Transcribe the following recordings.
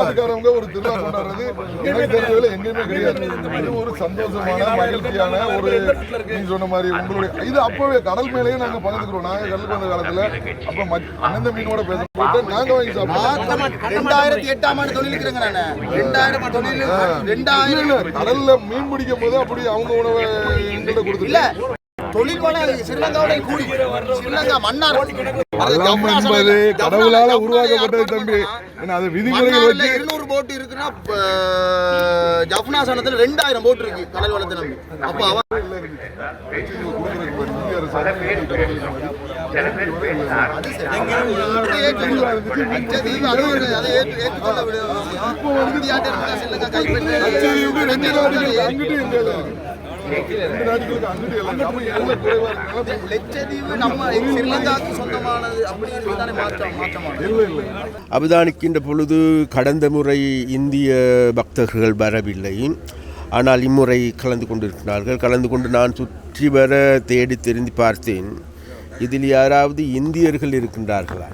ஆஸ்காரவங்க ஒரு திருவிழா கொண்டாடுறது? எங்கேயுமே கிடையாது. இது ஒரு சந்தோஷமான மகிழ்ச்சியான ஒரு நீங்க சொன்ன மாதிரி உங்களுடைய இது அப்பவே கடல் மேலேயே நாங்க பகிர்ந்துக்கிறோம் நாங்க கடலுக்கு வந்த காலத்துல. அப்ப அனந்த மீனோட பேச போயிட்டு நாங்க வாங்கி ரெண்டாயிரத்தி எட்டாம் ஆண்டு தொழில் இருக்கிறேங்க நானு. ரெண்டாயிரம் தொழில் ரெண்டாயிரம் இல்ல, கடல்ல மீன் பிடிக்கும் போது அப்படி அவங்க உணவை எங்கள்கிட்ட இல்ல கொடுத்துட்டு தொழில் வளம் ஸ்ரீலங்காவோட கூடி ஸ்ரீலங்கா மன்னார். அதெல்லாம் என்பது கடவுளால உருவாக்கப்பட்டது தம்பி. அது விதிமுறைகள் வச்சு இருநூறு போட் இருக்குன்னா அஹ், ஜஃப்னாசனத்துல ரெண்டாயிரம் போட் இருக்கு கடல் வளத்தை நம்பி அப்ப அவன் கைப்பற்ற அபிதானிக்கின்ற அவதானிக்கின்ற பொழுது கடந்த முறை இந்திய பக்தர்கள் வரவில்லை. ஆனால் இம்முறை கலந்து கொண்டிருக்கிறார்கள். கலந்து கொண்டு நான் சுற்றி வர தேடி தெரிந்து பார்த்தேன். இதில் யாராவது இந்தியர்கள் இருக்கின்றார்களா?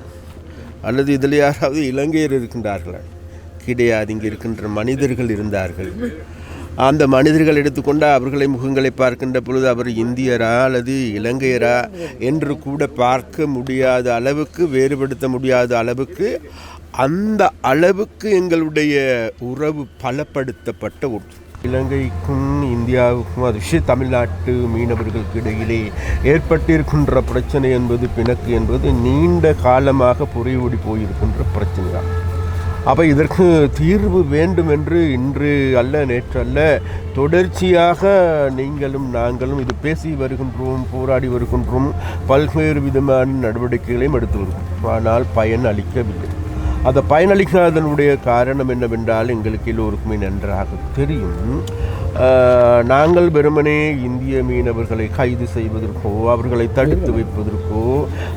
அல்லது இதில் யாராவது இலங்கையர் இருக்கின்றார்களா? கிடையாது இங்கே இருக்கின்ற மனிதர்கள் இருந்தார்கள். அந்த மனிதர்கள் எடுத்துக்கொண்டு அவர்களை முகங்களை பார்க்கின்ற பொழுது அவர் இந்தியரா அல்லது இலங்கையரா என்று கூட பார்க்க முடியாத அளவுக்கு வேறுபடுத்த முடியாத அளவுக்கு அந்த அளவுக்கு எங்களுடைய உறவு பலப்படுத்தப்பட்ட ஒன்று. இலங்கைக்கும் இந்தியாவுக்கும் அது விஷய தமிழ்நாட்டு மீனவர்களுக்கு இடையிலே ஏற்பட்டிருக்கின்ற பிரச்சனை என்பது பிணக்கு என்பது நீண்ட காலமாக புரியோடி போயிருக்கின்ற பிரச்சனை தான் அப்போ இதற்கு தீர்வு வேண்டும் என்று இன்று அல்ல நேற்று அல்ல தொடர்ச்சியாக நீங்களும் நாங்களும் இது பேசி வருகின்றோம் போராடி வருகின்றோம். பல்வேறு விதமான நடவடிக்கைகளையும் எடுத்து வருகிறோம். ஆனால் பயன் அளிக்கவில்லை. அந்த பயனளிக்காதனுடைய காரணம் என்னவென்றால் எங்களுக்கு எல்லோருக்குமே நன்றாக தெரியும். நாங்கள் வெறுமனே இந்திய மீனவர்களை கைது செய்வதற்கோ அவர்களை தடுத்து வைப்பதற்கோ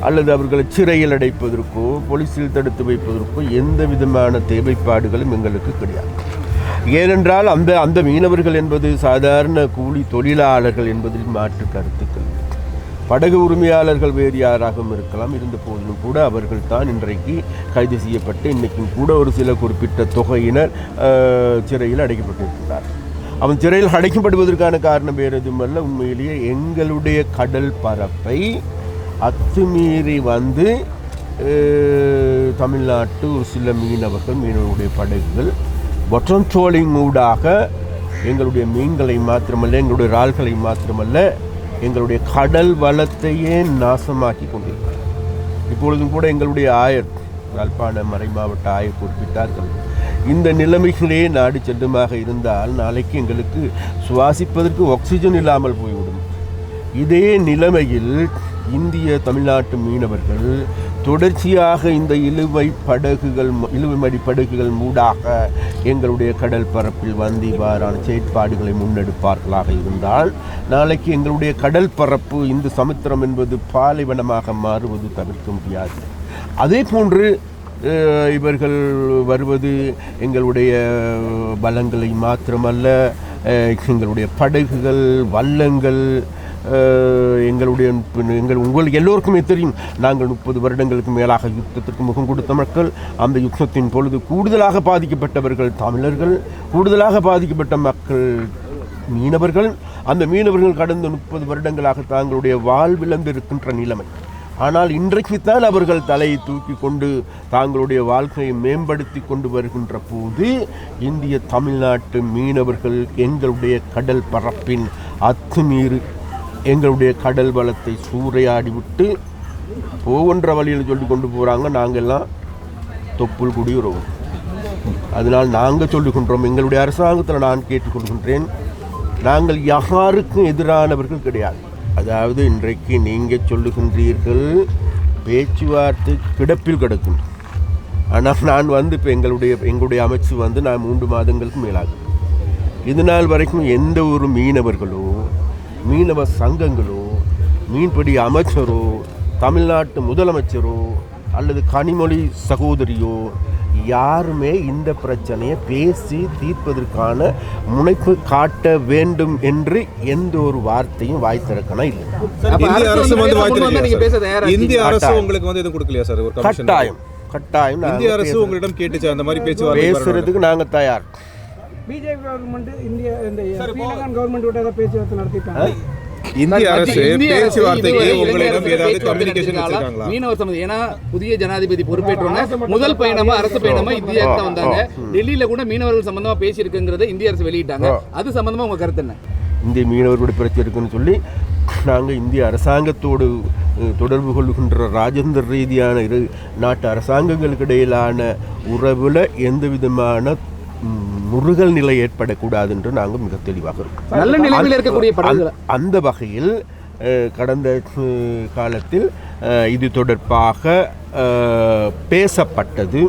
அல்லது அவர்களை சிறையில் அடைப்பதற்கோ போலீஸில் தடுத்து வைப்பதற்கோ எந்த விதமான தேவைப்பாடுகளும் எங்களுக்கு கிடையாது. ஏனென்றால் அந்த அந்த மீனவர்கள் என்பது சாதாரண கூலி தொழிலாளர்கள் என்பதில் மாற்று கருத்துக்கள் படகு உரிமையாளர்கள் வேறு யாராகவும் இருக்கலாம். இருந்த போதிலும் கூட அவர்கள் தான் இன்றைக்கு கைது செய்யப்பட்டு இன்றைக்கும் கூட ஒரு சில குறிப்பிட்ட தொகையினர் சிறையில் அடைக்கப்பட்டிருக்கிறார்கள். அவன் சிறையில் அடைக்கப்படுவதற்கான காரணம் வேறு எதுவுமல்ல. உண்மையிலேயே எங்களுடைய கடல் பரப்பை அத்துமீறி வந்து தமிழ்நாட்டு ஒரு சில மீனவர்கள் மீனவர்களுடைய படகுகள் ஒற்றம் ட்ரோலிங் ஊடாக எங்களுடைய மீன்களை மாத்திரமல்ல எங்களுடைய இறால்களை மாத்திரமல்ல எங்களுடைய கடல் வளத்தையே நாசமாக்கி கொண்டிருக்கிறார் இப்பொழுதும் கூட எங்களுடைய ஆயர் யாழ்ப்பாண மறை மாவட்ட ஆயர் குறிப்பிட்டார்கள். இந்த நிலைமைகளே நாடு செல்லுமாக இருந்தால் நாளைக்கு எங்களுக்கு சுவாசிப்பதற்கு ஆக்சிஜன் இல்லாமல் போய்விடும். இதே நிலைமையில் இந்திய தமிழ்நாட்டு மீனவர்கள் தொடர்ச்சியாக இந்த இழுவை படகுகள் இழுவைமடி படகுகள் மூடாக எங்களுடைய கடல் பரப்பில் வந்து இவ்வாறான செயற்பாடுகளை முன்னெடுப்பார்களாக இருந்தால் நாளைக்கு எங்களுடைய கடல் பரப்பு இந்த சமுத்திரம் என்பது பாலைவனமாக மாறுவது தவிர்க்க முடியாது. அதே போன்று இவர்கள் வருவது எங்களுடைய பலங்களை மாத்திரமல்ல எங்களுடைய படகுகள் வல்லங்கள் எங்களுடைய எங்கள் உங்களுக்கு எல்லோருக்குமே தெரியும். நாங்கள் முப்பது வருடங்களுக்கு மேலாக யுத்தத்திற்கு முகம் கொடுத்த மக்கள் அந்த யுத்தத்தின் பொழுது கூடுதலாக பாதிக்கப்பட்டவர்கள் தமிழர்கள் கூடுதலாக பாதிக்கப்பட்ட மக்கள் மீனவர்கள். அந்த மீனவர்கள் கடந்த முப்பது வருடங்களாக தாங்களுடைய வாழ்விழந்திருக்கின்ற நிலைமை. ஆனால் இன்றைக்குத்தான் அவர்கள் தலையை தூக்கி கொண்டு தாங்களுடைய வாழ்க்கையை மேம்படுத்தி கொண்டு வருகின்ற போது இந்திய தமிழ்நாட்டு மீனவர்கள் எங்களுடைய கடல் பரப்பின் அத்துமீறி எங்களுடைய கடல் வளத்தை சூறையாடி விட்டு போகின்ற வழியில் சொல்லி கொண்டு போகிறாங்க நாங்கள்லாம் தொப்புள் குடியுறவும் அதனால் நாங்கள் சொல்லுகின்றோம் எங்களுடைய அரசாங்கத்தில் நான் கேட்டுக்கொள்கின்றேன் நாங்கள் யாருக்கும் எதிரானவர்கள் கிடையாது. அதாவது இன்றைக்கு நீங்கள் சொல்லுகின்றீர்கள் பேச்சுவார்த்தை கிடப்பில் கிடக்கும். ஆனால் நான் வந்து இப்போ எங்களுடைய எங்களுடைய அமைச்சு வந்து நான் மூன்று மாதங்களுக்கு மேலாகும். இது நாள் வரைக்கும் எந்த ஒரு மீனவர்களோ மீனவ சங்கங்களோ மீன்பிடி அமைச்சரோ தமிழ்நாட்டு முதலமைச்சரோ அல்லது கனிமொழி சகோதரியோ யாருமே இந்த பிரச்சனையை பேசி தீர்ப்பதற்கான முனைப்பு காட்ட வேண்டும் என்று எந்த ஒரு வார்த்தையும் வாய் திறக்கணும் இல்லை. இந்திய அரசு. உங்களுக்கு வந்து எதுவும் கொடுக்கலையா சார்? ஒரு கமிஷன் கட்டாயம். கட்டாயம். இந்திய அரசு உங்களிடம் கேட்டுச்சு? அந்த மாதிரி வரணும். பேசுறதுக்கு நாங்க தயார். பிஜேபி கவர்மெண்ட் இந்திய இந்த கவர்மெண்ட் விட்டு ஏதாவது பேச்சுவார்த்தை நடத்திட்டாங்க இந்திய அரசு இந்திய அரசு பேச்சுவார்த்தைக்கு உங்களிடம் ஏதாவது அரசு கம்யூனிகேஷன் வச்சிருக்காங்களா? மீனவர் சம்பந்தம் ஏன்னா புதிய ஜனாதிபதி பொறுப்பேற்றோன்னா முதல் பயணமா அரசு பயணமா இந்தியாவுக்கு தான் வந்தாங்க. டெல்லியில கூட மீனவர்கள் சம்பந்தமா பேசியிருக்குங்கிறத இந்திய அரசு வெளியிட்டாங்க. அது சம்பந்தமா உங்க கருத்து என்ன? இந்திய மீனவர்களுடைய பிரச்சனை இருக்குன்னு சொல்லி நாங்கள் இந்திய அரசாங்கத்தோடு தொடர்பு கொள்கின்ற ராஜேந்திர ரீதியான இரு நாட்டு அரசாங்கங்களுக்கு இடையிலான உறவில் எந்த விதமான முருகல் நிலை ஏற்படக்கூடாது என்று நாங்கள் மிக தெளிவாக இருக்கோம். நல்ல நிலைமையில் இருக்கக்கூடிய படகுகளை அந்த- அந்த வகையில் கடந்த காலத்தில் இது தொடர்பாக பேசப்பட்டது.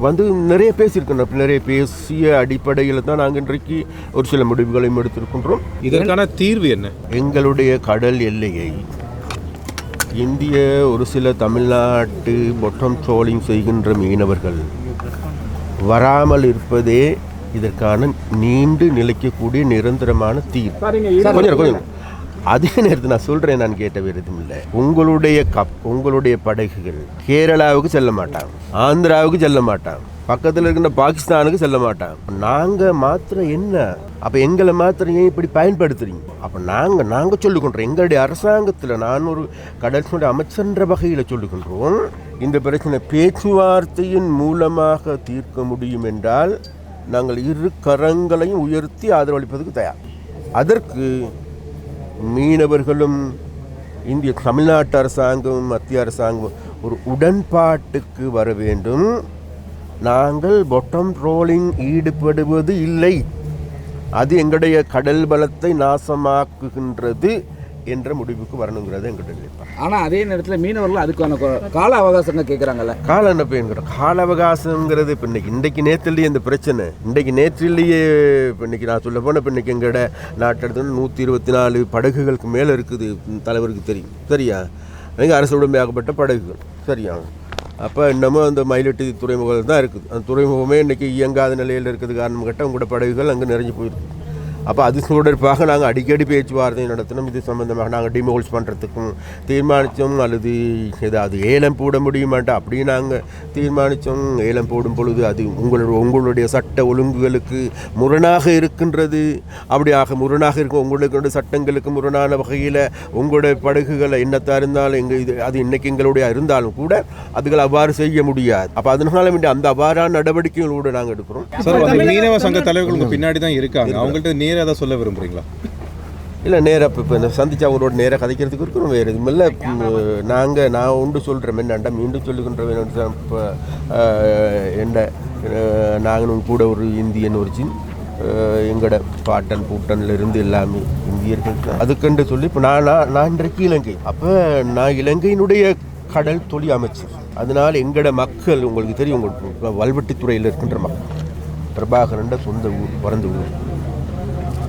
வந்து நிறைய பேசியிருக்கோம் நிறைய பேசிய அடிப்படையில் தான் நாங்கள் இன்றைக்கு ஒரு சில முடிவுகளையும் எடுத்திருக்கின்றோம். இதற்கான தீர்வு என்ன? எங்களுடைய கடல் எல்லையை இந்திய ஒரு சில தமிழ்நாட்டு பொட்டம் ட்ரோலிங் செய்கின்ற மீனவர்கள் வராமல் இருப்பதே இதற்கான நீண்டு நிலைக்கக்கூடிய நிரந்தரமான தீர்வு. கொஞ்சம் கொஞ்சம். அதே நேரத்தில் நான் சொல்கிறேன் நான் கேட்ட விருதும் இல்லை. உங்களுடைய கப் உங்களுடைய படகுகள் கேரளாவுக்கு செல்ல மாட்டாங்க ஆந்திராவுக்கு செல்ல மாட்டாங்க பக்கத்தில் இருக்கின்ற பாகிஸ்தானுக்கு செல்ல மாட்டாங்க. நாங்கள் மாத்திரம் என்ன? அப்போ எங்களை மாத்திரம் ஏன் இப்படி பயன்படுத்துறீங்க? அப்போ நாங்கள் நாங்கள் சொல்லிக்கொண்டோம் எங்களுடைய அரசாங்கத்தில் நான் ஒரு கடற்கரை அமைச்சர்ன்ற வகையில் சொல்லிக்கொண்டோம் இந்த பிரச்சனை பேச்சுவார்த்தையின் மூலமாக தீர்க்க முடியும் என்றால் நாங்கள் இரு கரங்களையும் உயர்த்தி ஆதரவளிப்பதற்கு தயார். அதற்கு மீனவர்களும் இந்திய தமிழ்நாட்டு அரசாங்கமும் மத்திய அரசாங்கமும் ஒரு உடன்பாட்டுக்கு வர வேண்டும். நாங்கள் பொட்டம் ரோலிங் ஈடுபடுவது இல்லை. அது எங்களுடைய கடல் பலத்தை நாசமாக்குகின்றது. என்ற முடிவுக்கு வரணுங்கிறது எங்களுடைய நிலைப்பாடு ஆனா அதே நேரத்துல மீனவர்கள் அதுக்கான கால அவகாசங்கள் கேட்கறாங்கல்ல கால என்ன பயன்கிற கால அவகாசங்கிறது இப்போ இன்னைக்கு இன்றைக்கு நேற்றுலேயே இந்த பிரச்சனை. இன்றைக்கு நேற்றிலேயே இப்போ இன்னைக்கு நான் சொல்ல போனால் இப்போ இன்னைக்கு எங்களோட நாட்டெடுத்து நூற்றி இருபத்தி நாலு படகுகளுக்கு மேலே இருக்குது தலைவருக்கு தெரியும். சரியா? எங்கள் அரசு உடமையாகப்பட்ட படகுகள். சரியா? அப்போ இன்னமும் அந்த மயிலட்டி துறைமுகம் தான் இருக்குது. அந்த துறைமுகமே இன்றைக்கி இயங்காத நிலையில் இருக்கிறது காரணம் கேட்டால் உங்களோட படகுகள் அங்கே நிறைஞ்சு போயிருக்கு. அப்போ அது தொடர்பாக நாங்கள் அடிக்கடி பேச்சுவார்த்தை நடத்தினோம் இது சம்பந்தமாக நாங்கள் டிமோல்ஸ் பண்ணுறதுக்கும் தீர்மானித்தோம் அல்லது ஏதாவது ஏலம் போட முடியுமாட்டா அப்படி நாங்கள் தீர்மானித்தோம் ஏலம் போடும் பொழுது அது உங்களுடைய உங்களுடைய சட்ட ஒழுங்குகளுக்கு முரணாக இருக்கின்றது. அப்படியாக முரணாக இருக்கும் உங்களுக்கு சட்டங்களுக்கு முரணான வகையில் உங்களுடைய படகுகளை என்னத்தான் இருந்தாலும் எங்கள் இது அது இன்னைக்கு எங்களுடைய இருந்தாலும் கூட அதுகள் அவ்வாறு செய்ய முடியாது. அப்போ அதனால வேண்டிய அந்த அவ்வாறான நடவடிக்கைகளோடு நாங்கள் எடுக்கிறோம். சார் அந்த மீனவ சங்க தலைவர்கள் பின்னாடி தான் இருக்காங்க. அவங்கள்ட்ட நேரா தான் சொல்ல விரும்புறீங்களா? இல்லை நேராக இப்போ இப்போ சந்திச்சு அவங்களோட நேராக கதைக்கிறதுக்கு இருக்கிறோம் வேறு எதுவும் இல்லை நாங்கள் நான் உண்டு சொல்கிறேன் என்னண்டா மீண்டும் சொல்லுகின்ற இப்போ என்ன நாங்களும் கூட ஒரு இந்தியன் ஒரிஜின் எங்களோட பாட்டன் பூட்டன்ல இருந்து எல்லாமே இந்தியர்கள். அதுக்கென்று சொல்லி இப்போ நான் நான் நான் இன்றைக்கு இலங்கை. அப்போ நான் இலங்கையினுடைய கடல் தொழில் அமைச்சர். அதனால் எங்களோட மக்கள் உங்களுக்கு தெரியும் உங்களுக்கு வல்வெட்டித்துறையில் இருக்கின்ற மக்கள். பிரபாகரண்ட சொந்த ஊர் பிறந்த ஊர்.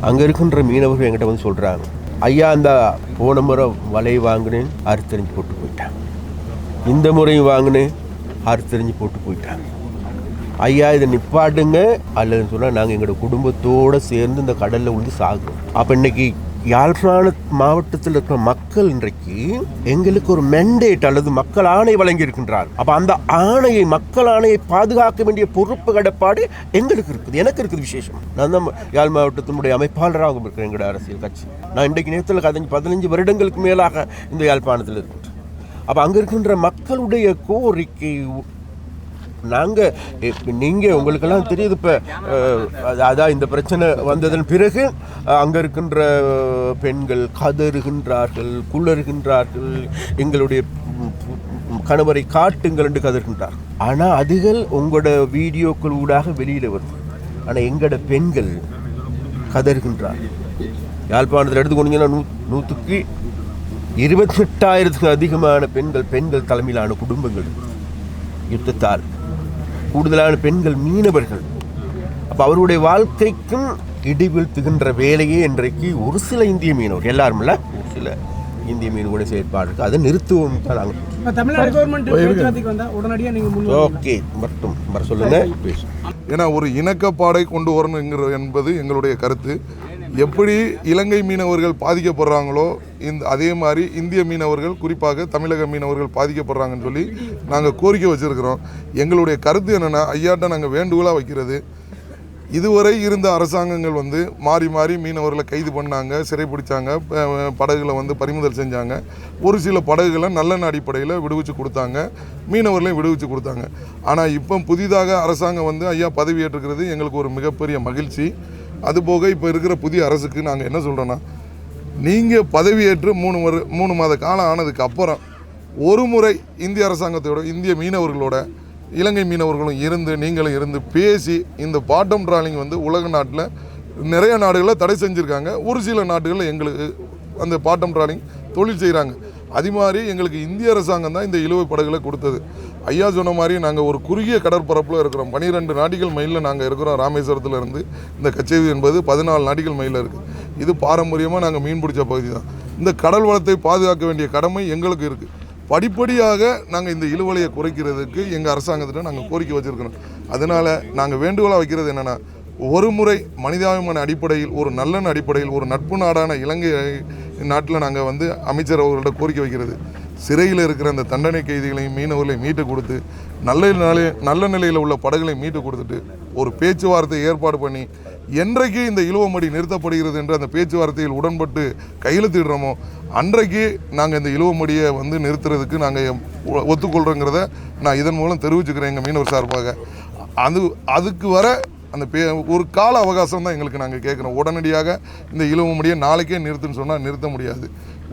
அங்கே இருக்கின்ற மீனவர்கள் என்கிட்ட வந்து சொல்கிறாங்க ஐயா அந்த போன முறை வலை வாங்கினேன் அறுத்தறிஞ்சு போட்டு போயிட்டான் இந்த முறையும் வாங்கினேன் அறுத்தறிஞ்சு போட்டு போயிட்டாங்க. ஐயா இதை நிப்பாட்டுங்க. அல்லதுன்னு சொன்னால் நாங்கள் எங்களோட குடும்பத்தோடு சேர்ந்து இந்த கடலில் விழுந்து சாகுறோம். அப்போ இன்னைக்கு யாழ்ப்பாண மாவட்டத்தில் இருக்கிற மக்கள் இன்றைக்கு எங்களுக்கு ஒரு மெண்டேட் அல்லது மக்கள் ஆணை வழங்கி இருக்கின்றார் அப்போ அந்த ஆணையை மக்கள் ஆணையை பாதுகாக்க வேண்டிய பொறுப்பு கடப்பாடு எங்களுக்கு இருக்குது. எனக்கு இருக்குது விசேஷம். நான் தான் யாழ் மாவட்டத்தினுடைய அமைப்பாளராக இருக்கிறேன் எங்களோட அரசியல் கட்சி. நான் இன்றைக்கு நேரத்தில் கதஞ்சு பதினஞ்சு வருடங்களுக்கு மேலாக இந்த யாழ்ப்பாணத்தில் இருக்கின்றேன். அப்போ அங்கே இருக்கின்ற மக்களுடைய கோரிக்கை நாங்கள் நீங்கள் உங்களுக்கெல்லாம் தெரியுது இப்போ அதான் இந்த பிரச்சனை வந்ததன் பிறகு அங்கே இருக்கின்ற பெண்கள் கதறுகின்றார்கள் குளறுகின்றார்கள் எங்களுடைய கணவரை காட்டுங்கள் என்று கதறுகின்றார். ஆனால் அதுகள் உங்களோட வீடியோக்கள் ஊடாக வெளியில் வருது ஆனால் எங்களோட பெண்கள் கதறுகின்றார். யாழ்ப்பாணத்தில் எடுத்துக்கொண்டீங்கன்னா நூ நூற்றுக்கு இருபத்தெட்டாயிரத்துக்கு அதிகமான பெண்கள் பெண்கள் தலைமையிலான குடும்பங்கள். யுத்தத்தால். கூடுதலான பெண்கள் மீனவர்கள். அப்போ அவருடைய வாழ்க்கைக்கும் இடிவீழ்த்துகின்ற வேலையே இன்றைக்கு ஒரு சில இந்திய மீனவர் எல்லாரும் இல்ல ஒரு சில இந்திய மீனவருடைய செயற்பாடு அதை நிறுத்துவோம் தான் நாங்கள். ஓகே மட்டும் வர சொல்லுங்க. ஏன்னா ஒரு இணக்கப்பாடை கொண்டு வரணுங்கிற என்பது எங்களுடைய கருத்து. எப்படி இலங்கை மீனவர்கள் பாதிக்கப்படுறாங்களோ இந்த அதே மாதிரி இந்திய மீனவர்கள் குறிப்பாக தமிழக மீனவர்கள் பாதிக்கப்படுறாங்கன்னு சொல்லி நாங்கள் கோரிக்கை வச்சுருக்கிறோம். எங்களுடைய கருத்து என்னென்னா ஐயாட்ட நாங்கள் வேண்டுகோளாக வைக்கிறது. இதுவரை இருந்த அரசாங்கங்கள் வந்து மாறி மாறி மீனவர்களை கைது பண்ணாங்க சிறைப்பிடிச்சாங்க படகுகளை வந்து பறிமுதல் செஞ்சாங்க. ஒரு சில படகுகளை நல்லெண்ண அடிப்படையில் விடுவிச்சு கொடுத்தாங்க மீனவர்களையும் விடுவிச்சு கொடுத்தாங்க. ஆனால் இப்போ புதிதாக அரசாங்கம் வந்து ஐயா பதவியேற்றுக்கிறது எங்களுக்கு ஒரு மிகப்பெரிய மகிழ்ச்சி. அதுபோக இப்போ இருக்கிற புதிய அரசுக்கு நாங்கள் என்ன சொல்கிறோன்னா நீங்கள் பதவியேற்று மூணு வரு மூணு மாத காலம் ஆனதுக்கு அப்புறம் ஒரு முறை இந்திய அரசாங்கத்தோட இந்திய மீனவர்களோட இலங்கை மீனவர்களும் இருந்து நீங்களும் இருந்து பேசி இந்த பாட்டம் ட்ராலிங் வந்து உலக நாட்டில் நிறைய நாடுகளில் தடை செஞ்சுருக்காங்க. ஒரு சில நாடுகளில் எங்களுக்கு அந்த பாட்டம் ட்ராலிங் தொழில் செய்கிறாங்க அது மாதிரி எங்களுக்கு இந்திய அரசாங்கம் தான் இந்த இழுவை படகுகளை கொடுத்தது. ஐயா சொன்ன மாதிரி நாங்கள் ஒரு குறுகிய கடற்பரப்பில் இருக்கிறோம். பனிரெண்டு நாட்டிகள் மைலில் நாங்கள் இருக்கிறோம் ராமேஸ்வரத்தில் இருந்து இந்த கச்சேரி என்பது பதினாலு நாட்டிகள் மைலில் இருக்குது இது பாரம்பரியமாக நாங்கள் மீன் பிடிச்ச பகுதி தான். இந்த கடல் வளத்தை பாதுகாக்க வேண்டிய கடமை எங்களுக்கு இருக்குது படிப்படியாக நாங்கள் இந்த இழுவலையை குறைக்கிறதுக்கு எங்கள் அரசாங்கத்திட்ட நாங்கள் கோரிக்கை வச்சுருக்கிறோம். அதனால் நாங்கள் வேண்டுகோளாக வைக்கிறது என்னென்னா ஒரு முறை மனிதாபிமான அடிப்படையில் ஒரு நல்லெண்ண அடிப்படையில் ஒரு நட்பு நாடான இலங்கை நாட்டில் நாங்கள் வந்து அமைச்சர் அவர்கள்ட்ட கோரிக்கை வைக்கிறது. சிறையில் இருக்கிற அந்த தண்டனை கைதிகளையும் மீனவர்களையும் மீட்டு கொடுத்து நல்ல நிலை நல்ல நிலையில் உள்ள படகுகளை மீட்டு கொடுத்துட்டு ஒரு பேச்சுவார்த்தை ஏற்பாடு பண்ணி என்றைக்கு இந்த இழுவமடி நிறுத்தப்படுகிறது என்று அந்த பேச்சுவார்த்தையில் உடன்பட்டு கையெழுத்திடுறோமோ அன்றைக்கு நாங்கள் இந்த இழுவமடியை வந்து நிறுத்துறதுக்கு நாங்கள் ஒத்துக்கொள்கிறோங்கிறத நான் இதன் மூலம் தெரிவிச்சுக்கிறேன் எங்கள் மீனவர் சார்பாக. அது அதுக்கு வர அந்த பே ஒரு கால அவகாசம் தான் எங்களுக்கு நாங்கள் கேட்குறோம். உடனடியாக இந்த இழுவமடியை நாளைக்கே நிறுத்துன்னு சொன்னால் நிறுத்த முடியாது.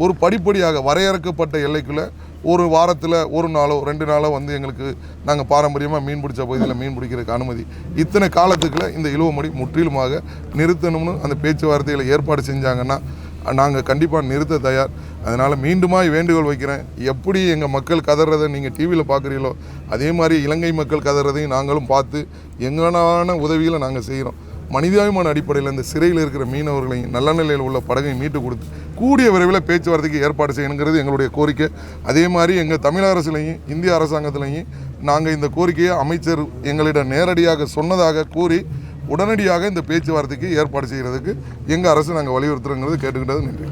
ஒரு படிப்படியாக வரையறுக்கப்பட்ட எல்லைக்குள்ளே ஒரு வாரத்தில் ஒரு நாளோ ரெண்டு நாளோ வந்து எங்களுக்கு நாங்கள் பாரம்பரியமாக மீன் பிடிச்ச பகுதியில் மீன் பிடிக்கிறதுக்கு அனுமதி. இத்தனை காலத்துக்குள்ளே இந்த இழுவமடி முற்றிலுமாக நிறுத்தணும்னு அந்த பேச்சுவார்த்தைகளை ஏற்பாடு செஞ்சாங்கன்னா நாங்கள் கண்டிப்பாக நிறுத்த தயார். அதனால் மீண்டுமாய் வேண்டுகோள் வைக்கிறேன். எப்படி எங்கள் மக்கள் கதறதை நீங்கள் டிவியில் பார்க்குறீங்களோ அதே மாதிரி இலங்கை மக்கள் கதறதையும் நாங்களும் பார்த்து எங்களான உதவிகளை நாங்கள் செய்கிறோம் மனிதாபிமான அடிப்படையில் இந்த சிறையில் இருக்கிற மீனவர்களையும் நல்ல நிலையில் உள்ள படகையும் மீட்டு கொடுத்து கூடிய விரைவில் பேச்சுவார்த்தைக்கு ஏற்பாடு செய்யணுங்கிறது எங்களுடைய கோரிக்கை. அதே மாதிரி எங்கள் தமிழ் அரசுலையும் இந்திய அரசாங்கத்திலையும் நாங்கள் இந்த கோரிக்கையை அமைச்சர் எங்களிடம் நேரடியாக சொன்னதாக கூறி உடனடியாக இந்த பேச்சுவார்த்தைக்கு ஏற்பாடு செய்கிறதுக்கு எங்கள் அரசு நாங்கள் வலியுறுத்துறோங்கிறது கேட்டுக்கிட்டது நன்றி.